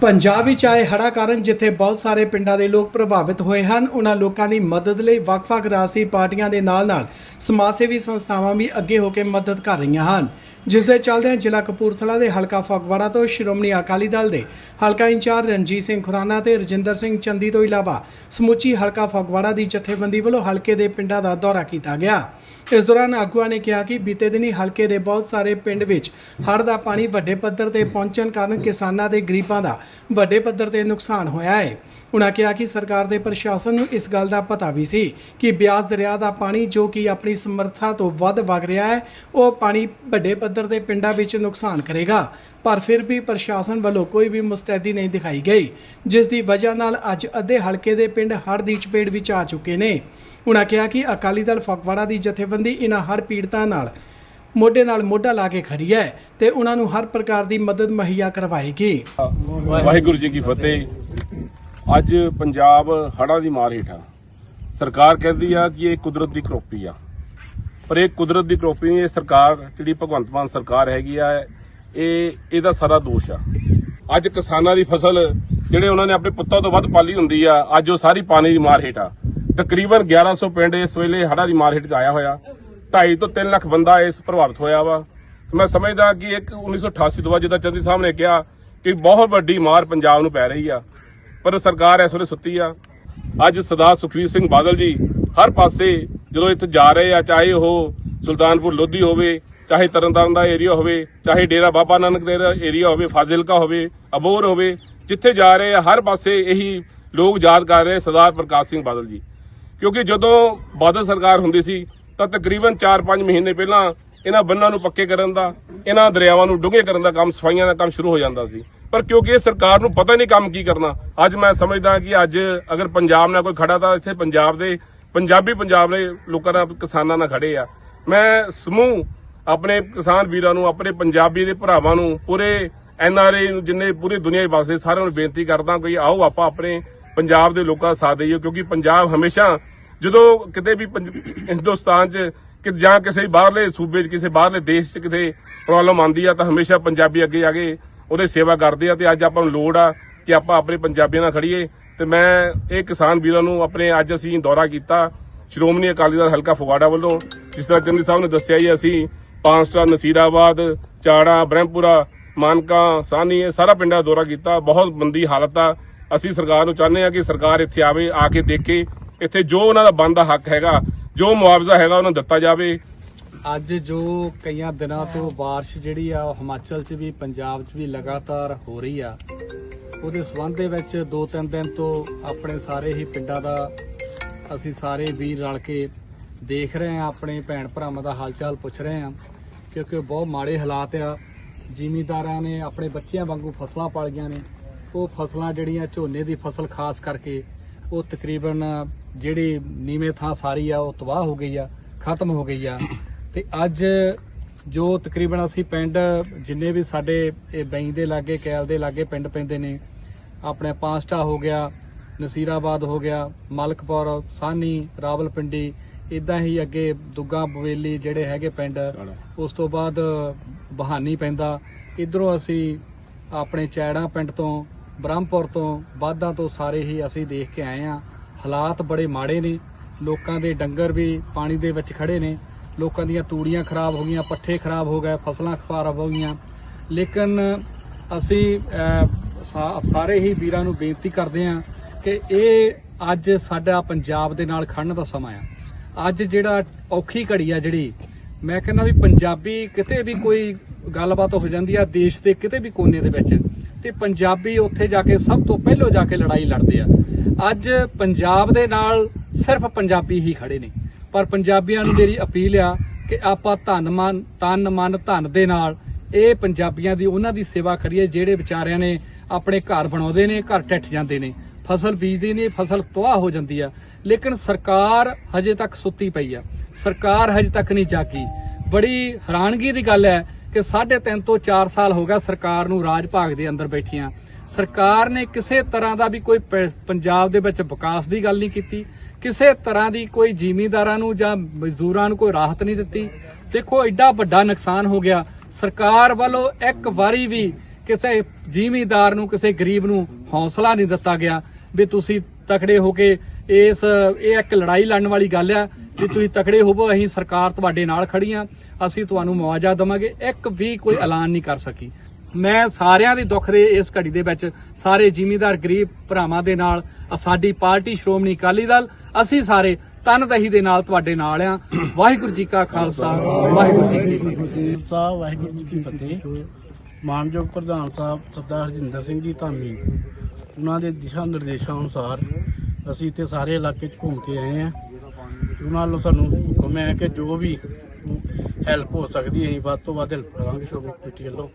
ਪੰਜਾਬ ਵਿੱਚ ਆਏ ਹੜਾ ਕਾਰਨ ਜਿੱਥੇ ਬਹੁਤ ਸਾਰੇ ਪਿੰਡਾਂ ਦੇ ਲੋਕ ਪ੍ਰਭਾਵਿਤ ਹੋਏ ਹਨ, ਉਹਨਾਂ ਲੋਕਾਂ ਦੀ ਮਦਦ ਲਈ ਵੱਖ-ਵੱਖ ਰਾਜਸੀ ਪਾਰਟੀਆਂ ਦੇ ਨਾਲ-ਨਾਲ ਸਮਾਜ ਸੇਵੀ ਸੰਸਥਾਵਾਂ ਵੀ ਅੱਗੇ ਹੋ ਕੇ ਮਦਦ ਕਰ ਰਹੀਆਂ ਹਨ। ਜਿਸ ਦੇ ਚੱਲਦਿਆਂ ਜ਼ਿਲ੍ਹਾ ਕਪੂਰਥਲਾ ਦੇ ਹਲਕਾ ਫਗਵਾੜਾ ਤੋਂ ਸ਼੍ਰੋਮਣੀ ਅਕਾਲੀ ਦਲ ਦੇ ਹਲਕਾ ਇੰਚਾਰਜ ਰਣਜੀਤ ਸਿੰਘ ਖੁਰਾਨਾ ਤੇ ਰਜਿੰਦਰ ਸਿੰਘ ਚੰਦੀ ਤੋਂ ਇਲਾਵਾ ਸਮੁੱਚੀ ਹਲਕਾ ਫਗਵਾੜਾ ਦੀ ਜਥੇਬੰਦੀ ਵੱਲੋਂ ਹਲਕੇ ਦੇ ਪਿੰਡਾਂ ਦਾ ਦੌਰਾ ਕੀਤਾ ਗਿਆ। ਇਸ ਦੌਰਾਨ ਆਗੂਆਂ ਨੇ ਕਿਹਾ ਕਿ ਬੀਤੇ ਦਿਨੀ ਹਲਕੇ ਦੇ ਬਹੁਤ ਸਾਰੇ ਪਿੰਡ ਵਿੱਚ ਹੜ੍ਹ ਦਾ ਪਾਣੀ ਵੱਡੇ ਪੱਧਰ ਤੇ ਪਹੁੰਚਣ ਕਾਰਨ ਕਿਸਾਨਾਂ ਦੇ ਗਰੀਬਾਂ ਦਾ ਵੱਡੇ ਪੱਧਰ ਤੇ ਨੁਕਸਾਨ ਹੋਇਆ ਹੈ। ਉਨ੍ਹਾਂ ਕਿਹਾ ਕਿ ਸਰਕਾਰ ਦੇ ਪ੍ਰਸ਼ਾਸਨ ਨੂੰ ਇਸ ਗੱਲ ਦਾ ਪਤਾ ਵੀ ਸੀ ਕਿ ਬਿਆਸ ਦਰਿਆ ਦਾ ਪਾਣੀ ਜੋ ਕਿ ਆਪਣੀ ਸਮਰੱਥਾ ਤੋਂ ਵੱਧ ਵਗ ਰਿਹਾ ਹੈ, ਉਹ ਪਾਣੀ ਵੱਡੇ ਪੱਧਰ ਦੇ ਪਿੰਡਾਂ ਵਿੱਚ ਨੁਕਸਾਨ ਕਰੇਗਾ। ਪਰ ਫਿਰ ਵੀ ਪ੍ਰਸ਼ਾਸਨ ਵੱਲੋਂ ਕੋਈ ਵੀ ਮੁਸਤੈਦੀ ਨਹੀਂ ਦਿਖਾਈ ਗਈ, ਜਿਸ ਦੀ ਵਜ੍ਹਾ ਨਾਲ ਅੱਜ ਅੱਧੇ ਹਲਕੇ ਦੇ ਪਿੰਡ ਹੜ੍ਹ ਦੀ ਚਪੇਟ ਵਿੱਚ ਆ ਚੁੱਕੇ ਨੇ। ਉਨ੍ਹਾਂ ਕਿਹਾ ਕਿ ਅਕਾਲੀ ਦਲ ਫਗਵਾੜਾ ਦੀ ਜਥੇਬੰਦੀ ਇਨ੍ਹਾਂ ਹੜ੍ਹ ਪੀੜਤਾਂ ਨਾਲ, ਮੋਢੇ ਨਾਲ ਮੋਢਾ ਲਾ ਕੇ ਖੜੀ ਹੈ ਤੇ ਉਹਨਾਂ ਨੂੰ ਹਰ ਪ੍ਰਕਾਰ ਦੀ ਮਦਦ ਮੁਹੱਈਆ ਕਰਵਾਏਗੀ। ਵਾਹਿਗੁਰੂ ਜੀ ਕੀ ਫਤਿਹ। ਅੱਜ ਪੰਜਾਬ ਹੜ੍ਹਾਂ ਦੀ ਮਾਰ ਹੇਠ ਆ ਸਰਕਾਰ ਕਹਿੰਦੀ ਆ ਕਿ ਇਹ ਕੁਦਰਤ ਦੀ ਕਰੋਪੀ ਆ। ਪਰ ਇਹ ਕੁਦਰਤ ਦੀ ਕਰੋਪੀ ਨਹੀਂ, ਇਹ ਸਰਕਾਰ, ਜਿਹੜੀ ਭਗਵੰਤ ਮਾਨ ਸਰਕਾਰ ਹੈਗੀ ਆ, ਇਹ, ਇਹਦਾ ਸਾਰਾ ਦੋਸ਼ ਆ। ਅੱਜ ਕਿਸਾਨਾਂ ਦੀ ਫਸਲ, ਜਿਹੜੇ ਉਹਨਾਂ ਨੇ ਆਪਣੇ ਪੁੱਤਾਂ ਤੋਂ ਵੱਧ ਪਾਲੀ ਹੁੰਦੀ ਆ, ਅੱਜ ਉਹ ਸਾਰੀ ਪਾਣੀ ਦੀ ਮਾਰ ਹੇਠ। ਆ ਤਕਰੀਬਨ 1100 ਪਿੰਡ ਇਸ ਵੇਲੇ ਹੜ੍ਹਾਂ ਦੀ ਮਾਰ ਹੇਠ 'ਚ ਆਇਆ ਹੋਇਆ। 2.5 ਤੋਂ 3 ਲੱਖ ਬੰਦਾ ਇਸ ਪ੍ਰਭਾਵਿਤ ਹੋਇਆ ਵਾ। ਮੈਂ ਸਮਝਦਾ ਕਿ ਇੱਕ 1988 ਤੋਂ ਬਾਅਦ ਜਿੱਦਾਂ ਚੰਦੀ ਸਾਹਿਬ ਨੇ ਕਿਹਾ ਕਿ ਬਹੁਤ ਵੱਡੀ ਮਾਰ ਪੰਜਾਬ ਨੂੰ ਪੈ ਰਹੀ ਆ। ਪਰ ਸਰਕਾਰ ਇਸ ਵੇਲੇ ਸੁੱਤੀ ਆ। ਅੱਜ ਸਰਦਾਰ ਸੁਖਵੀਰ ਸਿੰਘ ਬਾਦਲ ਜੀ ਹਰ ਪਾਸੇ ਜਦੋਂ ਇੱਥੇ ਜਾ ਰਹੇ ਆ, ਚਾਹੇ ਉਹ ਸੁਲਤਾਨਪੁਰ ਲੋਧੀ ਹੋਵੇ, ਚਾਹੇ ਤਰਨਤਾਰਨ ਦਾ ਏਰੀਆ ਹੋਵੇ, ਚਾਹੇ ਡੇਰਾ ਬਾਬਾ ਨਾਨਕ ਦੇ ਏਰੀਆ ਹੋਵੇ, ਫਾਜ਼ਿਲਕਾ ਹੋਵੇ ਅਬੋਰ ਹੋਵੇ, ਜਿੱਥੇ ਜਾ ਰਹੇ ਆ, ਹਰ ਪਾਸੇ ਇਹੀ ਲੋਕ ਯਾਦ ਕਰ ਰਹੇ ਸਰਦਾਰ ਪ੍ਰਕਾਸ਼ ਸਿੰਘ ਬਾਦਲ ਜੀ। ਕਿਉਂਕਿ ਜਦੋਂ ਬਾਦਲ ਸਰਕਾਰ ਹੁੰਦੀ ਸੀ, ਤਾਂ ਤਕਰੀਬਨ 4-5 ਮਹੀਨੇ ਪਹਿਲਾਂ ਇਹਨਾਂ ਬੰਨਾਂ ਨੂੰ ਪੱਕੇ ਕਰਨ ਦਾ, ਇਹਨਾਂ ਦਰਿਆਵਾਂ ਨੂੰ ਡੂੰਘੇ ਕਰਨ ਦਾ ਕੰਮ, ਸਫਾਈਆਂ ਦਾ ਕੰਮ ਸ਼ੁਰੂ ਹੋ ਜਾਂਦਾ ਸੀ। ਪਰ ਕਿਉਂਕਿ ਇਹ ਸਰਕਾਰ ਨੂੰ ਪਤਾ ਨਹੀਂ ਕੰਮ ਕੀ ਕਰਨਾ। ਅੱਜ ਮੈਂ ਸਮਝਦਾ ਕਿ ਅੱਜ ਅਗਰ ਪੰਜਾਬ ਨਾਲ ਕੋਈ ਖੜਾ ਤਾਂ ਇੱਥੇ ਪੰਜਾਬ ਦੇ, ਪੰਜਾਬੀ ਪੰਜਾਬ ਦੇ ਲੋਕਾਂ ਨਾਲ ਕਿਸਾਨਾਂ ਨਾਲ ਖੜੇ ਆ। ਮੈਂ ਸਮੂਹ ਆਪਣੇ ਕਿਸਾਨ ਵੀਰਾਂ ਨੂੰ, ਆਪਣੇ ਪੰਜਾਬੀ ਦੇ ਭਰਾਵਾਂ ਨੂੰ, ਪੂਰੇ ਐਨ ਆਰ ਆਈ ਜਿੰਨੇ ਪੂਰੀ ਦੁਨੀਆ ਦੇ ਵਾਸਤੇ ਸਾਰਿਆਂ ਨੂੰ ਬੇਨਤੀ ਕਰਦਾ ਕਿ ਆਓ ਆਪਾਂ ਆਪਣੇ ਪੰਜਾਬ ਦੇ ਲੋਕਾਂ ਦਾ ਸਾਥ ਦਈਏ, ਕਿਉਂਕਿ ਪੰਜਾਬ ਹਮੇਸ਼ਾ ਜਦੋਂ ਕਿਤੇ ਵੀ ਪੰਜ- ਹਿੰਦੁਸਤਾਨ 'ਚ ਕਿ ਜਾਂ ਕਿਸੇ ਬਾਹਰਲੇ ਸੂਬੇ 'ਚ, ਕਿਸੇ ਬਾਹਰਲੇ ਦੇਸ਼ 'ਚ ਕਿਤੇ ਪ੍ਰੋਬਲਮ ਆਉਂਦੀ ਆ ਤਾਂ ਹਮੇਸ਼ਾ ਪੰਜਾਬੀ ਅੱਗੇ ਆ ਕੇ ਉਹਦੇ ਸੇਵਾ ਕਰਦੇ ਆ ਤੇ ਅੱਜ ਆਪਾਂ ਨੂੰ ਲੋੜ ਆ ਕਿ ਆਪਾਂ ਆਪਣੇ ਪੰਜਾਬੀਆਂ ਨਾਲ ਖੜੀਏ ਤੇ ਮੈਂ ਇਹ ਕਿਸਾਨ ਵੀਰਾਂ ਨੂੰ ਆਪਣੇ ਅੱਜ ਅਸੀਂ ਦੌਰਾ ਕੀਤਾ ਸ਼੍ਰੋਮਣੀ ਅਕਾਲੀ ਦਲ ਹਲਕਾ ਫਗਵਾੜਾ ਵੱਲੋਂ, ਜਿਸ ਤਰ੍ਹਾਂ ਚੰਦੀ ਸਾਹਿਬ ਨੇ ਦੱਸਿਆ ਜੀ ਅਸੀਂ, ਪਾਂਸਟਾ, ਨਸੀਰਾਬਾਦ, ਚਾੜਾ, ਬ੍ਰਹਮਪੁਰਾ, ਮਾਨਕਾ ਸਾਨੀ ਇਹ ਸਾਰਾ ਪਿੰਡਾਂ ਦਾ ਦੌਰਾ ਕੀਤਾ। ਬਹੁਤ ਮੰਦੀ ਹਾਲਤ ਆ। ਅਸੀਂ ਸਰਕਾਰ ਨੂੰ ਚਾਹੁੰਦੇ ਆ ਕਿ ਸਰਕਾਰ ਇੱਥੇ ਆਵੇ, ਆ ਕੇ ਦੇਖੇ। ਇੱਥੇ ਜੋ ਉਹਨਾਂ ਦਾ ਬਣਦਾ ਹੱਕ ਹੈਗਾ, ਜੋ ਮੁਆਵਜ਼ਾ ਹੈਗਾ, ਉਹਨਾਂ ਨੂੰ ਦਿੱਤਾ ਜਾਵੇ। ਅੱਜ ਜੋ ਕਈਆਂ ਦਿਨਾਂ ਤੋਂ ਬਾਰਿਸ਼ ਜਿਹੜੀ ਆ, ਉਹ ਹਿਮਾਚਲ 'ਚ ਵੀ, ਪੰਜਾਬ 'ਚ ਵੀ ਲਗਾਤਾਰ ਹੋ ਰਹੀ ਆ। ਉਹਦੇ ਸਬੰਧ ਦੇ ਵਿੱਚ ਦੋ ਤਿੰਨ ਦਿਨ ਤੋਂ ਆਪਣੇ ਸਾਰੇ ਹੀ ਪਿੰਡਾਂ ਦਾ ਅਸੀਂ ਸਾਰੇ ਵੀਰ ਰਲ ਕੇ ਦੇਖ ਰਹੇ ਆ ਆਪਣੇ ਭੈਣ ਭਰਾਵਾਂ ਦਾ ਹਾਲਚਾਲ ਪੁੱਛ ਰਹੇ ਆ ਕਿਉਂਕਿ ਬਹੁਤ ਮਾੜੇ ਹਾਲਾਤ ਆ। ਜ਼ਿਮੀਂਦਾਰਾਂ ਨੇ ਆਪਣੇ ਬੱਚਿਆਂ ਵਾਂਗੂ ਫਸਲਾਂ ਪਾਲੀਆਂ ਨੇ। ਉਹ ਫਸਲਾਂ ਜਿਹੜੀਆਂ ਝੋਨੇ ਦੀ ਫਸਲ, ਖਾਸ ਕਰਕੇ ਉਹ ਤਕਰੀਬਨ ਜਿਹੜੀ ਨੀਵੇਂ ਥਾਂ ਸਾਰੀ ਆ, ਉਹ ਤਬਾਹ ਹੋ ਗਈ ਆ, ਖਤਮ ਹੋ ਗਈ ਆ। ਤੇ ਅੱਜ ਜੋ ਤਕਰੀਬਨ ਅਸੀਂ ਪਿੰਡ ਜਿੰਨੇ ਵੀ ਸਾਡੇ ਇਹ ਬੈਂ ਦੇ ਲਾਗੇ ਕੈਲ ਦੇ ਲਾਗੇ ਪਿੰਡ ਪੈਂਦੇ ਨੇ ਆਪਣੇ ਪਾਂਸਟਾ ਹੋ ਗਿਆ ਨਸੀਰਾਬਾਦ ਹੋ ਗਿਆ ਮਲਕਪੁਰ ਸਾਨੀ ਰਾਵਲਪਿੰਡੀ ਇਦਾਂ ਹੀ ਅੱਗੇ ਦੁੱਗਾ ਬਵੇਲੀ ਜਿਹੜੇ ਹੈਗੇ ਪਿੰਡ ਉਸ ਤੋਂ ਬਾਅਦ ਬਹਾਨੀ ਪੈਂਦਾ। ਇਧਰੋਂ ਅਸੀਂ ਆਪਣੇ ਚੈੜਾ ਪਿੰਡ ਤੋਂ ਬ੍ਰਹਮਪੁਰ ਤੋਂ ਬਾਦਾਂ ਤੋਂ ਸਾਰੇ ਹੀ ਅਸੀਂ ਦੇਖ ਕੇ ਆਏ ਆ ਹਾਲਾਤ ਬੜੇ ਮਾੜੇ ਨੇ। ਲੋਕਾਂ ਦੇ ਡੰਗਰ ਵੀ ਪਾਣੀ ਦੇ ਵਿੱਚ ਖੜੇ ਨੇ। ਲੋਕਾਂ ਦੀਆਂ ਤੂੜੀਆਂ ਖਰਾਬ ਹੋ ਗਈਆਂ, ਪੱਠੇ ਖਰਾਬ ਹੋ ਗਏ, ਫਸਲਾਂ ਖਰਾਬ ਹੋ ਗਈਆਂ। ਲੇਕਿਨ ਅਸੀਂ ਸਾ- ਸਾਰੇ ਹੀ ਵੀਰਾਂ ਨੂੰ ਬੇਨਤੀ ਕਰਦੇ ਹਾਂ ਕਿ ਇਹ ਅੱਜ ਸਾਡਾ ਪੰਜਾਬ ਦੇ ਨਾਲ ਖੜਨ ਦਾ ਸਮਾਂ ਆ। ਅੱਜ ਜਿਹੜਾ ਔਖੀ ਘੜੀ ਆ ਜਿਹੜੀ, ਮੈਂ ਕਹਿੰਦਾ ਵੀ ਪੰਜਾਬੀ ਕਿਤੇ ਵੀ ਕੋਈ ਗੱਲਬਾਤ ਹੋ ਜਾਂਦੀ ਆ ਦੇਸ਼ ਦੇ ਕਿਤੇ ਵੀ ਕੋਨੇ ਦੇ ਵਿੱਚ, ਤੇ ਪੰਜਾਬੀ ਉੱਥੇ ਜਾ ਕੇ ਸਭ ਤੋਂ ਪਹਿਲਾਂ ਜਾ ਕੇ ਲੜਾਈ ਲੜਦੇ ਆ। ਅੱਜ ਪੰਜਾਬ ਦੇ ਨਾਲ ਸਿਰਫ ਪੰਜਾਬੀ ਹੀ ਖੜੇ ਨੇ। ਪਰ ਪੰਜਾਬੀਆਂ ਨੂੰ ਮੇਰੀ ਅਪੀਲ ਆ ਕਿ ਆਪਾਂ ਧਨ ਮਨ, ਤਨ ਮਨ, ਧਨ ਦੇ ਨਾਲ ਇਹ ਪੰਜਾਬੀਆਂ ਦੀ ਉਹਨਾਂ ਦੀ ਸੇਵਾ ਕਰੀਏ ਜਿਹੜੇ ਵਿਚਾਰਿਆਂ ਨੇ ਆਪਣੇ ਘਰ ਬਣਾਉਂਦੇ ਨੇ, ਘਰ ਟੱਟ ਜਾਂਦੇ ਨੇ। ਫਸਲ ਬੀਜਦੇ ਨੇ, ਫਸਲ ਤਬਾਹ ਹੋ ਜਾਂਦੀ ਆ। ਲੇਕਿਨ ਸਰਕਾਰ ਹਜੇ ਤੱਕ ਸੁੱਤੀ ਪਈ ਆ। ਸਰਕਾਰ ਹਜੇ ਤੱਕ ਨਹੀਂ ਜਾਗੀ। ਬੜੀ ਹੈਰਾਨਗੀ ਦੀ ਗੱਲ ਹੈ ਕਿ 3.5 ਤੋਂ 4 ਸਾਲ ਹੋ ਗਿਆ ਸਰਕਾਰ ਨੂੰ ਰਾਜ ਭਾਗ ਦੇ ਅੰਦਰ ਬੈਠੀਆਂ। ਸਰਕਾਰ ਨੇ ਕਿਸੇ ਤਰ੍ਹਾਂ ਦਾ ਵੀ ਕੋਈ ਪ- ਪੰਜਾਬ ਦੇ ਵਿੱਚ ਵਿਕਾਸ ਦੀ ਗੱਲ ਨਹੀਂ ਕੀਤੀ। ਕਿਸੇ ਤਰ੍ਹਾਂ ਦੀ ਕੋਈ ਜ਼ਿਮੀਂਦਾਰਾਂ ਨੂੰ ਜਾਂ ਮਜ਼ਦੂਰਾਂ ਨੂੰ ਕੋਈ ਰਾਹਤ ਨਹੀਂ ਦਿੱਤੀ। ਦੇਖੋ, ਐਡਾ ਵੱਡਾ ਨੁਕਸਾਨ ਹੋ ਗਿਆ। ਸਰਕਾਰ ਵੱਲੋਂ ਇੱਕ ਵਾਰੀ ਵੀ ਕਿਸੇ ਜ਼ਿਮੀਂਦਾਰ ਨੂੰ, ਕਿਸੇ ਗਰੀਬ ਨੂੰ ਹੌਸਲਾ ਨਹੀਂ ਦਿੱਤਾ ਗਿਆ ਵੀ ਤੁਸੀਂ ਤਕੜੇ ਹੋ ਕੇ ਇਸ, ਇਹ ਇੱਕ ਲੜਾਈ ਲੜਨ ਵਾਲੀ ਗੱਲ ਆ ਵੀ ਤੁਸੀਂ ਤਕੜੇ ਹੋਵੋ, ਅਸੀਂ ਸਰਕਾਰ ਤੁਹਾਡੇ ਨਾਲ ਖੜੀਆਂ ਅਸੀਂ ਤੁਹਾਨੂੰ ਮੁਆਵਜ਼ਾ ਦੇਵਾਂਗੇ। ਇੱਕ ਵੀ ਕੋਈ ਐਲਾਨ ਨਹੀਂ ਕਰ ਸਕੀ। ਮੈਂ ਸਾਰਿਆਂ ਦੇ ਦੁੱਖ ਦੇ ਇਸ ਘੜੀ ਦੇ ਵਿੱਚ ਸਾਰੇ ਜ਼ਿਮੀਂਦਾਰ ਗਰੀਬ ਭਰਾਵਾਂ ਦੇ ਨਾਲ ਸਾਡੀ ਪਾਰਟੀ ਸ਼੍ਰੋਮਣੀ ਅਕਾਲੀ ਦਲ, ਅਸੀਂ ਸਾਰੇ ਤਨਦਹੀ ਦੇ ਨਾਲ ਤੁਹਾਡੇ ਨਾਲ ਆ। ਵਾਹਿਗੁਰੂ ਜੀ ਕਾ ਖਾਲਸਾ, ਵਾਹਿਗੁਰੂ ਜੀ ਕੀ ਫਤਿਹ। ਸਾਹਿਬ ਵਾਹਿਗੁਰੂ ਜੀ ਕੀ ਫਤਿਹ। ਮਾਨਯੋਗ ਪ੍ਰਧਾਨ ਸਾਹਿਬ, ਸਰਦਾਰ ਹਰਜਿੰਦਰ ਸਿੰਘ ਜੀ ਧਾਮੀ, ਉਹਨਾਂ ਦੇ ਦਿਸ਼ਾ ਨਿਰਦੇਸ਼ਾਂ ਅਨੁਸਾਰ ਅਸੀਂ ਇੱਥੇ ਸਾਰੇ ਇਲਾਕੇ 'ਚ ਘੁੰਮ ਕੇ ਆਏ ਹਾਂ ਉਹਨਾਂ ਨੂੰ ਸਾਨੂੰ ਹੁਕਮ ਹੈ ਕਿ ਜੋ ਵੀ ਹੈਲਪ ਹੋ ਸਕਦੀ ਹੈ, ਅਸੀਂ ਵੱਧ ਤੋਂ ਵੱਧ ਹੈਲਪ ਕਰਾਂਗੇ ਸ਼ੋਭਾ ਕਮੇਟੀ ਵੱਲੋਂ।